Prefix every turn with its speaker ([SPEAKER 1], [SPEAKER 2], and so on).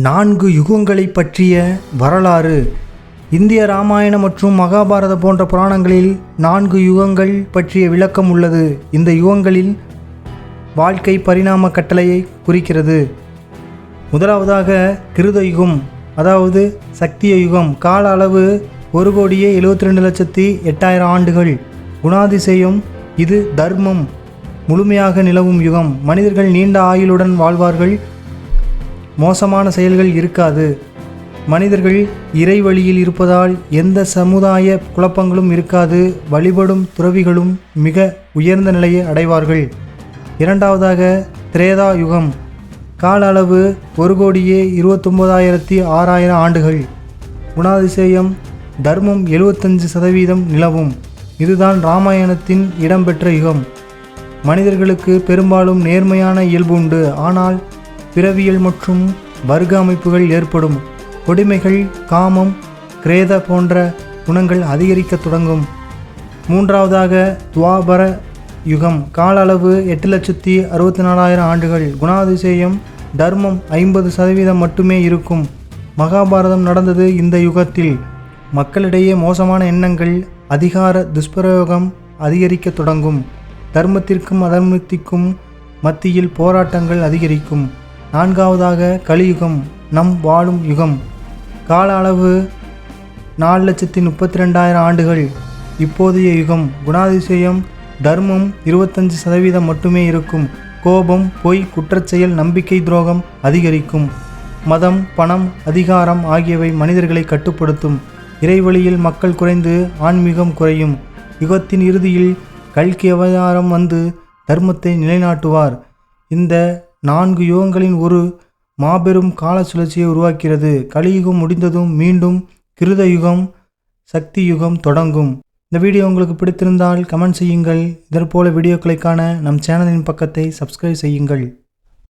[SPEAKER 1] நான்கு யுகங்களை பற்றிய வரலாறு. இந்திய ராமாயணம் மற்றும் மகாபாரத போன்ற புராணங்களில் நான்கு யுகங்கள் பற்றிய விளக்கம் உள்ளது. இந்த யுகங்களில் வாழ்க்கை பரிணாம கட்டளையை குறிக்கிறது. முதலாவதாக கிருத யுகம் அதாவது சக்திய யுகம். கால அளவு ஒரு கோடியே எழுபத்தி ரெண்டு லட்சத்தி எட்டாயிரம் ஆண்டுகள். குணாதிசயம் இது தர்மம். முழுமையாக நிலவும் யுகம். மனிதர்கள் நீண்ட ஆயுளுடன் வாழ்வார்கள். மோசமான செயல்கள் இருக்காது. மனிதர்கள் இறை வழியில் இருப்பதால் எந்த சமுதாய குழப்பங்களும் இருக்காது. வழிபடும் துறவிகளும் மிக உயர்ந்த நிலையை அடைவார்கள். இரண்டாவதாக திரேதா யுகம். கால அளவு ஒரு கோடியே இருபத்தொம்போதாயிரத்தி ஆறாயிரம் ஆண்டுகள். குணாதிசயம் தர்மம் எழுபத்தஞ்சு சதவீதம் நிலவும். இதுதான் ராமாயணத்தின் இடம்பெற்ற யுகம். மனிதர்களுக்கு பெரும்பாலும் நேர்மையான இயல்பு உண்டு. ஆனால் பிறவியல் மற்றும் வர்க்க அமைப்புகள் ஏற்படும். கொடுமைகள் காமம் கிரேத போன்ற குணங்கள் அதிகரிக்க தொடங்கும். மூன்றாவதாக துவாபர யுகம். கால அளவு எட்டு லட்சத்தி அறுபத்தி நாலாயிரம் ஆண்டுகள். குணாதிசயம் தர்மம் ஐம்பது சதவீதம் மட்டுமே இருக்கும். மகாபாரதம் நடந்தது இந்த யுகத்தில். மக்களிடையே மோசமான எண்ணங்கள் அதிகார துஷ்பிரயோகம் அதிகரிக்க தொடங்கும். தர்மத்திற்கும் அதர்மத்திற்கும் மத்தியில் போராட்டங்கள் அதிகரிக்கும். நான்காவதாக கலியுகம் நம் வாழும் யுகம். கால அளவு நாலு லட்சத்தி முப்பத்தி ரெண்டாயிரம் ஆண்டுகள். இப்போதைய யுகம் குணாதிசயம் தர்மம் இருபத்தஞ்சு சதவீதம் மட்டுமே இருக்கும். கோபம் பொய் குற்றச்செயல் நம்பிக்கை துரோகம் அதிகரிக்கும். மதம் பணம் அதிகாரம் ஆகியவை மனிதர்களை கட்டுப்படுத்தும். இறைவழியில் மக்கள் குறைந்து ஆன்மீகம் குறையும். யுகத்தின் இறுதியில் கல்கி அவதாரம் வந்து தர்மத்தை நிலைநாட்டுவார். இந்த நான்கு யுகங்களின் ஒரு மாபெரும் கால சுழற்சியை உருவாக்கிறது. கலியுகம் முடிந்ததும் மீண்டும் கிருத யுகம் சக்தி யுகம் தொடங்கும். இந்த வீடியோ உங்களுக்கு பிடித்திருந்தால் கமெண்ட் செய்யுங்கள். இதற்போல வீடியோக்களை காண நம் சேனலின் பக்கத்தை சப்ஸ்கிரைப் செய்யுங்கள்.